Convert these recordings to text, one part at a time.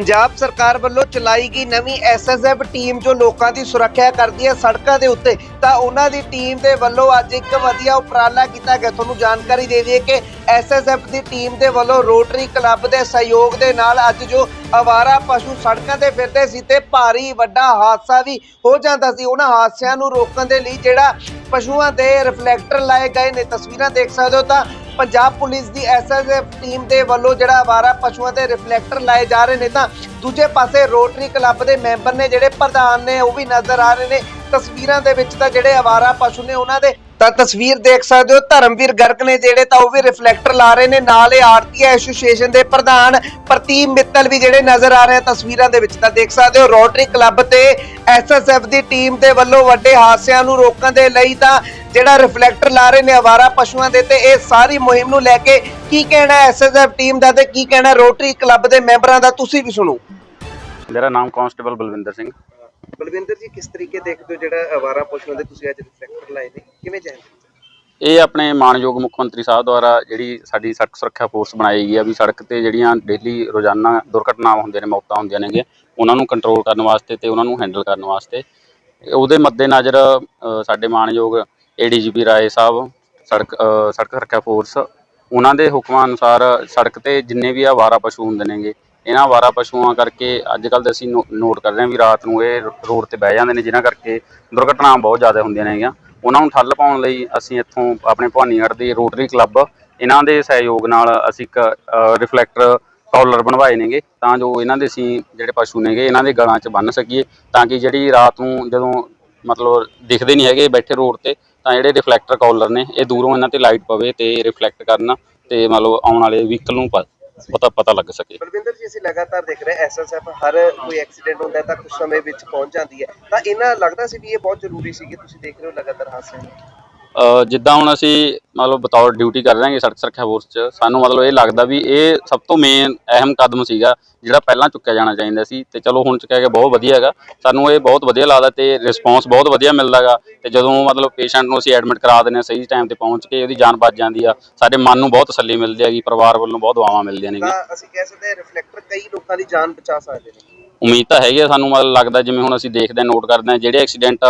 ਪੰਜਾਬ ਸਰਕਾਰ ਵੱਲੋਂ ਚਲਾਈ ਗਈ ਨਵੀਂ ਐਸਐਸਐਫ ਟੀਮ ਜੋ ਲੋਕਾਂ ਦੀ ਸੁਰੱਖਿਆ ਕਰਦੀ ਹੈ ਸੜਕਾਂ ਦੇ ਉੱਤੇ, ਤਾਂ ਉਹਨਾਂ ਦੀ ਟੀਮ ਦੇ ਵੱਲੋਂ ਅੱਜ ਇੱਕ ਵਧੀਆ ਉਪਰਾਲਾ ਕੀਤਾ ਗਿਆ। ਤੁਹਾਨੂੰ ਜਾਣਕਾਰੀ ਦੇ ਦਈਏ ਕਿ ਐਸਐਸਐਫ ਦੀ ਟੀਮ ਦੇ ਵੱਲੋਂ ਰੋਟਰੀ ਕਲੱਬ ਦੇ ਸਹਿਯੋਗ ਦੇ ਨਾਲ ਅੱਜ ਜੋ ਅਵਾਰਾ ਪਸ਼ੂ ਸੜਕਾਂ ਤੇ ਫਿਰਦੇ ਸੀ ਤੇ ਭਾਰੀ ਵੱਡਾ ਹਾਦਸਾ ਵੀ ਹੋ ਜਾਂਦਾ ਸੀ। ਉਹਨਾਂ ਹਾਦਸਿਆਂ ਨੂੰ ਰੋਕਣ ਦੇ ਲਈ ਜਿਹੜਾ ਪਸ਼ੂਆਂ ਦੇ ਰਿਫਲੈਕਟਰ ਲਾਏ ਗਏ ਨੇ, ਤਸਵੀਰਾਂ ਦੇਖ ਸਕਦੇ ਹੋ ਤਾਂ ਪੰਜਾਬ ਪੁਲਿਸ ਦੀ ਐਸਐਸਐਫ ਟੀਮ ਦੇ ਵੱਲੋਂ ਜਿਹੜਾ ਆਵਾਰਾ ਪਸ਼ੂਆਂ ਤੇ ਰਿਫਲੈਕਟਰ ਲਾਏ ਜਾ ਰਹੇ ਨੇ ਤਾਂ ਦੂਜੇ ਪਾਸੇ ਰੋਟਰੀ ਕਲੱਬ ਦੇ ਮੈਂਬਰ ਨੇ ਜਿਹੜੇ ਪ੍ਰਧਾਨ ਨੇ ਉਹ ਵੀ ਨਜ਼ਰ ਆ ਰਹੇ ਨੇ। ਤਸਵੀਰਾਂ ਦੇ ਵਿੱਚ ਤਾਂ ਜਿਹੜੇ ਆਵਾਰਾ ਪਸ਼ੂ ਨੇ ਉਹਨਾਂ ਦੇ ਤਾਂ ਤਸਵੀਰ ਦੇਖ ਸਕਦੇ ਹੋ, ਧਰਮਵੀਰ ਗਰਗ ਨੇ ਜਿਹੜੇ ਤਾਂ ਉਹ ਵੀ ਰਿਫਲੈਕਟਰ ਲਾ ਰਹੇ ਨੇ। ਨਾਲ ਇਹ ਆਰਤੀ ਐਸੋਸੀਏਸ਼ਨ ਦੇ ਪ੍ਰਧਾਨ ਪ੍ਰਤੀਮ ਮਿੱਤਲ ਵੀ ਜਿਹੜੇ ਨਜ਼ਰ ਆ ਰਹੇ ਆ ਤਸਵੀਰਾਂ ਦੇ ਵਿੱਚ ਤਾਂ ਦੇਖ ਸਕਦੇ ਹੋ, ਰੋਟਰੀ ਕਲੱਬ ਤੇ ਐਸਐਸਐਫ ਦੀ ਟੀਮ ਦੇ ਵੱਲੋਂ ਵੱਡੇ ਹਾਦਸਿਆਂ ਨੂੰ ਰੋਕਣ ਦੇ ਲਈ ਤਾਂ ਜਿਹੜਾ ਰਿਫਲੈਕਟਰ ਲਾ ਰਹੇ ਨੇ ਆਵਾਰਾ ਪਸ਼ੂਆਂ ਦੇ ਤੇ ਇਹ ਸਾਰੀ ਮੁਹਿੰਮ ਨੂੰ ਲੈ ਕੇ ਕੀ ਕਹਿਣਾ ਐਸਐਸਐਫ ਟੀਮ ਦਾ ਤੇ ਕੀ ਕਹਿਣਾ ਰੋਟਰੀ ਕਲੱਬ ਦੇ ਮੈਂਬਰਾਂ ਦਾ? ਤੁਸੀਂ ਵੀ ਸੁਣੋ। ਮੇਰਾ ਨਾਮ ਕਾਂਸਟੇਬਲ ਬਲਵਿੰਦਰ ਸਿੰਘ। ਬਲਵਿੰਦਰ ਜੀ ਕਿਸ ਤਰੀਕੇ ਦੇਖਦੇ ਹੋ ਜਿਹੜਾ ਆਵਾਰਾ ਪਸ਼ੂਆਂ ਦੇ ਤੁਸੀਂ ਅੱਜ ਰਿਫਲੈਕਟਰ ਲਾਏ ਨੇ? ਕਿਵੇਂ ਚਾਹੁੰਦੇ ਇਹ ਆਪਣੇ ਮਾਨਯੋਗ ਮੁੱਖ ਮੰਤਰੀ ਸਾਹਿਬ ਦੁਆਰਾ ਜਿਹੜੀ ਸਾਡੀ ਸੜਕ ਸੁਰੱਖਿਆ ਫੋਰਸ ਬਣਾਈ ਗਈ ਆ ਵੀ ਸੜਕ ਤੇ ਜਿਹੜੀਆਂ ਡੇਲੀ ਰੋਜ਼ਾਨਾ ਦੁਰਘਟਨਾਵਾਂ ਹੁੰਦੀਆਂ ਨੇ ਮੌਤਾਂ ਹੁੰਦੀਆਂ ਨੇਗੀਆਂ ਉਹਨਾਂ ਨੂੰ ਕੰਟਰੋਲ ਕਰਨ ਵਾਸਤੇ ਤੇ ਉਹਨਾਂ ਨੂੰ ਹੈਂਡਲ ਕਰਨ ਵਾਸਤੇ। ਉਹਦੇ ਮੱਦੇਨਜ਼ਰ ਸਾਡੇ ਮਾਨਯੋਗ ਏਡੀਜੀਪੀ ਰਾਏ ਸਾਹਿਬ ਸੜਕ ਅ, ਸੜਕ ਸੁਰੱਖਿਆ ਫੋਰਸ ਉਹਨਾਂ ਦੇ ਹੁਕਮਾਂ ਅਨੁਸਾਰ ਸੜਕ ਤੇ ਜਿੰਨੇ ਵੀ ਆਵਾਰਾ ਪਸ਼ੂ ਹੁੰਦੇ ਨੇਗੇ ਇਹਨਾਂ ਆਵਾਰਾ ਪਸ਼ੂਆਂ ਕਰਕੇ ਅੱਜ ਕੱਲ੍ਹ ਅਸੀਂ ਨੋ- ਨੋਟ ਕਰ ਰਹੇ ਹਾਂ ਵੀ ਰਾਤ ਨੂੰ ਇਹ ਰੋਡ ਤੇ ਬਹਿ ਜਾਂਦੇ ਨੇ ਜਿਨ੍ਹਾਂ ਕਰਕੇ ਦੁਰਘਟਨਾਵਾਂ ਬਹੁਤ ਜ਼ਿਆਦਾ ਹੁੰਦੀਆਂ ਨੇਗੀਆਂ। ਉਹਨਾਂ ਨੂੰ ਠੱਲ ਪਾਉਣ ਲਈ ਅਸੀਂ ਇੱਥੋਂ ਆਪਣੇ ਭਵਾਨੀਗੜ੍ਹ ਦੇ ਰੋਟਰੀ ਕਲੱਬ ਇਹਨਾਂ ਦੇ ਸਹਿਯੋਗ ਨਾਲ ਅਸੀਂ ਇੱਕ ਰਿਫਲੈਕਟਰ ਕਾਲਰ ਬਣਵਾਏ ਨੇਗੇ ਤਾਂ ਜੋ ਇਹਨਾਂ ਦੇ ਅਸੀਂ ਜਿਹੜੇ ਪਸ਼ੂ ਨੇਗੇ ਇਹਨਾਂ ਦੇ ਗਲਾਂ 'ਚ ਬੰਨ੍ਹ ਸਕੀਏ ਤਾਂ ਕਿ ਜਿਹੜੀ ਰਾਤ ਨੂੰ ਜਦੋਂ ਮਤਲਬ ਦਿਖਦੇ ਨਹੀਂ ਹੈਗੇ ਬੈਠੇ ਰੋਡ ਤੇ, ਤਾਂ ਜਿਹੜੇ ਰਿਫਲੈਕਟਰ ਕਾਲਰ ਨੇ, ਇਹ ਦੂਰੋਂ ਇਹਨਾਂ ਤੇ ਲਾਈਟ ਪਵੇ ਤੇ ਰਿਫਲੈਕਟ ਕਰਨ ਤੇ ਮਤਲਬ ਆਉਣ ਵਾਲੇ ਵਹੀਕਲ ਨੂੰ ਪ- ਪਤਾ ਪਤਾ ਲੱਗ ਸਕੇ। ਬਲਵਿੰਦਰ ਜੀ, ਅਸੀਂ ਲਗਾਤਾਰ ਦੇਖ ਰਹੇ ਐਸਐਸਐਫ ਹਰ ਕੋਈ ਐਕਸੀਡੈਂਟ ਹੁੰਦਾ ਹੈ ਤਾਂ ਕੁਝ ਸਮੇਂ ਵਿੱਚ ਪਹੁੰਚ ਜਾਂਦੀ ਹੈ। ਤਾਂ ਇਹਨਾਂ ਲੱਗਦਾ ਸੀ ਵੀ ਇਹ ਬਹੁਤ ਜ਼ਰੂਰੀ ਸੀ ਕਿ ਤੁਸੀਂ ਦੇਖ ਰਹੇ ਹੋ ਲਗਾਤਾਰ ਹਾਦਸਿਆਂ ਜਿੱਦਾਂ ਹੁਣ ਅਸੀਂ ਮਤਲਬ ਬਤੌਰ ਡਿਊਟੀ ਕਰ ਰਹੇ ਹਾਂ ਸੜਕ ਸੁਰੱਖਿਆ ਫੋਰਸ 'ਚ, ਸਾਨੂੰ ਮਤਲਬ ਇਹ ਲੱਗਦਾ ਵੀ ਇਹ ਸਭ ਤੋਂ ਮੇਨ ਅਹਿਮ ਕਦਮ ਸੀਗਾ, ਜਿਹੜਾ ਪਹਿਲਾਂ ਚੁੱਕਿਆ ਜਾਣਾ ਚਾਹੀਦਾ ਸੀ। ਤੇ ਚਲੋ ਹੁਣ ਚੁੱਕਿਆ ਗਿਆ, ਬਹੁਤ ਵਧੀਆ ਹੈਗਾ। ਸਾਨੂੰ ਇਹ ਬਹੁਤ ਵਧੀਆ ਲੱਗਦਾ ਤੇ ਰਿਸਪੌਂਸ ਬਹੁਤ ਵਧੀਆ ਮਿਲਦਾ ਹੈਗਾ। ਤੇ ਜਦੋਂ ਮਤਲਬ ਪੇਸ਼ੈਂਟ ਨੂੰ ਅਸੀਂ ਐਡਮਿਟ ਕਰਾ ਦਿੰਦੇ ਹਾਂ ਸਹੀ ਟਾਈਮ ਤੇ ਪਹੁੰਚ ਕੇ, ਉਹਦੀ ਜਾਨ ਬਚ ਜਾਂਦੀ ਆ। ਸਾਡੇ ਮਨ ਨੂੰ ਬਹੁਤ ਤਸੱਲੀ ਮਿਲਦੀ ਹੈਗੀ, ਪਰਿਵਾਰ ਵੱਲੋਂ ਬਹੁਤ ਦੁਆਵਾਂ ਮਿਲਦੀਆਂ ਨੇਗੀਆਂ। ਅਸੀਂ ਕਹਿ ਸਕਦੇ ਹਾਂ ਰਿਫਲੈਕਟਰ ਕਈ ਲੋਕਾਂ ਦੀ ਜਾਨ ਬਚਾ ਸਕਦੇ ਨੇ। ਉਮੀਦ ਤਾਂ ਹੈਗੀ ਆ ਸਾਨੂੰ ਮਤਲਬ ਲੱਗਦਾ ਜਿਵੇਂ ਹੁਣ ਅਸੀਂ ਦੇਖਦੇ ਹਾਂ ਨੋਟ ਕਰਦੇ ਹਾਂ ਜਿਹੜੇ ਐਕਸੀਡੈਂਟ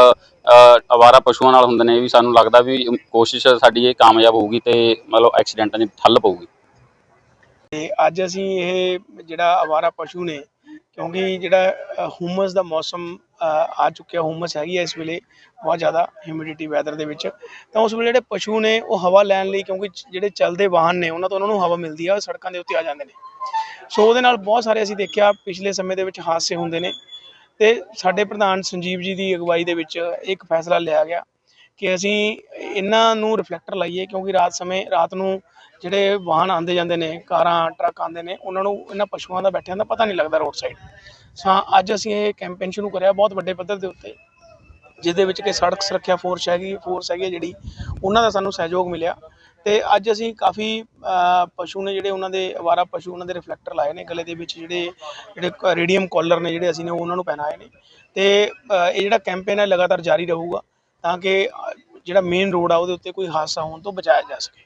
ਅਵਾਰਾ ਪਸ਼ੂਆਂ ਨਾਲ ਹੁੰਦੇ ਨੇ ਵੀ ਸਾਨੂੰ ਲੱਗਦਾ ਵੀ ਕੋਸ਼ਿਸ਼ ਸਾਡੀ ਇਹ ਕਾਮਯਾਬ ਹੋਊਗੀ ਤੇ ਮਤਲਬ ਐਕਸੀਡੈਂਟਾਂ ਦੀ ਠੱਲ ਪਊਗੀ। ਤੇ ਅੱਜ ਅਸੀਂ ਇਹ ਜਿਹੜਾ ਅਵਾਰਾ ਪਸ਼ੂ ਨੇ ਕਿਉਂਕਿ ਜਿਹੜਾ ਅ, ਹੁਮਸ ਦਾ ਮੌਸਮ ਆ ਚੁੱਕਿਆ ਹੁਮਸ ਹੈਗੀ ਹੈ ਇਸ ਵੇਲੇ ਬਹੁਤ ਜ਼ਿਆਦਾ ਹਿਊਮਿਡਿਟੀ ਵੈਦਰ ਦੇ ਵਿੱਚ ਤਾਂ ਉਸ ਵੇਲੇ ਜਿਹੜੇ ਪਸ਼ੂ ਨੇ ਉਹ ਹਵਾ ਲੈਣ ਲਈ ਕਿਉਂਕਿ ਜਿਹੜੇ ਚੱਲਦੇ ਵਾਹਨ ਨੇ ਉਹਨਾਂ ਤੋਂ ਉਹਨਾਂ ਨੂੰ ਹਵਾ ਮਿਲਦੀ ਆ ਉਹ ਸੜਕਾਂ ਦੇ ਉੱਤੇ ਆ ਜਾਂਦੇ ਨੇ। ਸੋ ਉਹਦੇ ਨਾਲ ਬਹੁਤ ਸਾਰੇ ਅਸੀਂ ਦੇਖਿਆ ਪਿਛਲੇ ਸਮੇਂ ਦੇ ਵਿੱਚ ਹਾਦਸੇ ਹੁੰਦੇ ਨੇ ਤੇ ਸਾਡੇ ਪ੍ਰਧਾਨ ਸੰਜੀਵ ਜੀ ਦੀ ਅਗਵਾਈ ਦੇ ਵਿੱਚ ਇੱਕ ਫੈਸਲਾ ਲਿਆ ਗਿਆ ਕਿ ਅਸੀਂ ਇਹਨਾਂ ਨੂੰ ਰਿਫਲੈਕਟਰ ਲਾਈਏ ਕਿਉਂਕਿ ਰਾਤ ਸਮੇਂ, ਰਾਤ ਨੂੰ ਜਿਹੜੇ ਵਾਹਨ ਆਉਂਦੇ ਜਾਂਦੇ ਨੇ, ਕਾਰਾਂ, ਟਰੱਕ ਆਉਂਦੇ ਨੇ, ਉਹਨਾਂ ਨੂੰ ਇਹਨਾਂ ਪਸ਼ੂਆਂ ਦਾ ਬੈਠਿਆਂ ਦਾ ਪਤਾ ਨਹੀਂ ਲੱਗਦਾ ਰੋਡ ਸਾਈਡ ਸੋ ਅੱਜ ਅਸੀਂ ਇਹ ਕੈਂਪੇਨ ਸ਼ੁਰੂ ਕਰਿਆ ਬਹੁਤ ਵੱਡੇ ਪੱਧਰ ਦੇ ਉੱਤੇ, ਜਿਹਦੇ ਵਿੱਚ ਕਿ ਸੜਕ ਸੁਰੱਖਿਆ ਫੋਰਸ ਹੈਗੀ ਫੋਰਸ ਹੈਗੀ ਹੈ ਜਿਹੜੀ, ਉਹਨਾਂ ਦਾ ਸਾਨੂੰ ਸਹਿਯੋਗ ਮਿਲਿਆ। ਤੇ ਅੱਜ ਅਸੀਂ ਕਾਫੀ ਪਸ਼ੂ ਨੇ ਜਿਹੜੇ ਉਹਨਾਂ ਦੇ ਅਵਾਰਾ ਪਸ਼ੂ ਉਹਨਾਂ ਦੇ ਰਿਫਲੈਕਟਰ ਲਾਏ ਨੇ ਗਲੇ ਦੇ ਵਿੱਚ ਜਿਹੜੇ ਜਿਹੜੇ ਰੇਡੀਅਮ ਕਾਲਰ ਨੇ ਜਿਹੜੇ ਅਸੀਂ ਨੇ ਉਹਨਾਂ ਨੂੰ ਪਹਿਨਾਏ ਨੇ। ਤੇ ਇਹ ਜਿਹੜਾ ਕੈਂਪੇਨ ਹੈ ਲਗਾਤਾਰ ਜਾਰੀ ਰਹੂਗਾ ਤਾਂ ਕਿ ਜਿਹੜਾ ਮੇਨ ਰੋਡ ਆ ਉਹਦੇ ਉੱਤੇ ਕੋਈ ਹਾਦਸਾ ਹੋਣ ਤੋਂ ਬਚਾਇਆ ਜਾ ਸਕੇ।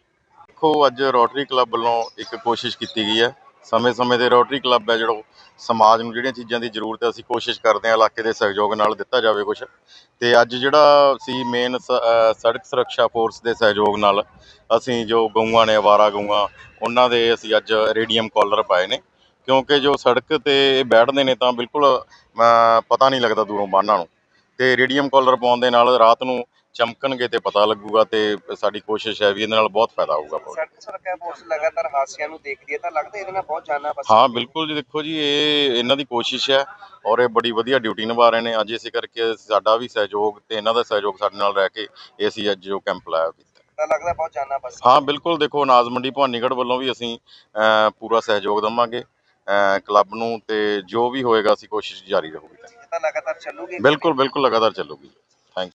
ਦੇਖੋ, ਅੱਜ ਰੋਟਰੀ ਕਲੱਬ ਵੱਲੋਂ ਇੱਕ ਕੋਸ਼ਿਸ਼ ਕੀਤੀ ਗਈ ਹੈ ਸਮੇਂ-ਸਮੇਂ ਤੇ ਰੋਟਰੀ ਕਲੱਬ ਹੈ, ਜਿਹੜਾ ਸਮਾਜ ਨੂੰ ਜਿਹੜੀਆਂ ਚੀਜ਼ਾਂ ਦੀ ਜ਼ਰੂਰਤ ਹੈ, ਅਸੀਂ ਕੋਸ਼ਿਸ਼ ਕਰਦੇ ਹਾਂ ਇਲਾਕੇ ਦੇ ਸਹਿਯੋਗ ਨਾਲ ਦਿੱਤਾ ਜਾਵੇ ਕੁਝ ਤੇ ਅੱਜ ਜਿਹੜਾ ਸੀ ਮੇਨ ਸੜਕ ਸੁਰੱਖਿਆ ਫੋਰਸ ਦੇ ਸਹਿਯੋਗ ਨਾਲ ਅਸੀਂ ਜੋ ਗਊਆਂ ਨੇ ਅਵਾਰਾ ਗਊਆਂ, ਉਹਨਾਂ ਦੇ ਅਸੀਂ ਅੱਜ ਰੇਡੀਅਮ ਕਾਲਰ ਪਾਏ ਨੇ। ਕਿਉਂਕਿ ਜੋ ਸੜਕ ਤੇ ਇਹ ਬੈਠਦੇ ਨੇ ਤਾਂ ਬਿਲਕੁਲ ਪਤਾ ਨਹੀਂ ਲੱਗਦਾ ਦੂਰੋਂ ਬਾਹਨਾਂ ਨੂੰ ਤੇ ਰੇਡੀਅਮ ਕਾਲਰ ਪਾਉਣ ਦੇ ਨਾਲ ਰਾਤ ਨੂੰ ਚਮਕਣਗੇ ਤੇ ਪਤਾ ਲੱਗੂਗਾ ਤੇ ਸਾਡੀ ਕੋਸ਼ਿਸ਼ ਹੈ ਵੀ ਇਹਦੇ ਨਾਲ ਬਹੁਤ ਫਾਇਦਾ ਹੋਊਗਾ ਬਹੁਤ। ਲਗਾਤਾਰ ਹਾਦਸਿਆਂ ਨੂੰ ਦੇਖਦੀ ਹੈ ਤਾਂ ਲੱਗਦਾ ਇਹਦੇ ਨਾਲ ਬਹੁਤ ਜਾਨਾਂ ਬਚ ਹਾਂ ਬਿਲਕੁਲ ਜੀ ਦੇਖੋ ਜੀ ਇਹ ਇਹਨਾਂ ਦੀ ਕੋਸ਼ਿਸ਼ ਹੈ ਔਰ ਇਹ ਬੜੀ ਵਧੀਆ ਡਿਊਟੀ ਨਿਭਾ ਰਹੇ ਨੇ। ਅੱਜ ਇਸੇ ਕਰਕੇ ਸਾਡਾ ਵੀ ਸਹਿਯੋਗ ਤੇ ਇਹਨਾਂ ਦਾ ਸਹਿਯੋਗ ਸਾਡੇ ਨਾਲ ਰਹਿ ਕੇ ਇਹ ਅਸੀਂ ਅੱਜ ਜੋ ਕੈਂਪ ਲਾਇਆ ਕੀਤਾ। ਤਾਂ ਲੱਗਦਾ ਬਹੁਤ ਜਾਨਾਂ ਬਚ ਹਾਂ ਬਿਲਕੁਲ ਦੇਖੋ ਅਨਾਜ ਮੰਡੀ ਭਵਾਨੀਗੜ੍ਹ ਵੱਲੋਂ ਵੀ ਅਸੀਂ ਪੂਰਾ ਸਹਿਯੋਗ ਦੇਵਾਂਗੇ ਕਲੱਬ ਨੂੰ ਤੇ ਜੋ ਵੀ ਹੋਏਗਾ ਅਸੀਂ ਕੋਸ਼ਿਸ਼ ਜਾਰੀ ਰਹੂਗੀ। ਤਾਂ ਲਗਾਤਾਰ ਚੱਲੂਗੀ ਬਿਲਕੁਲ ਬਿਲਕੁਲ ਲਗਾਤਾਰ ਚੱਲੂਗੀ।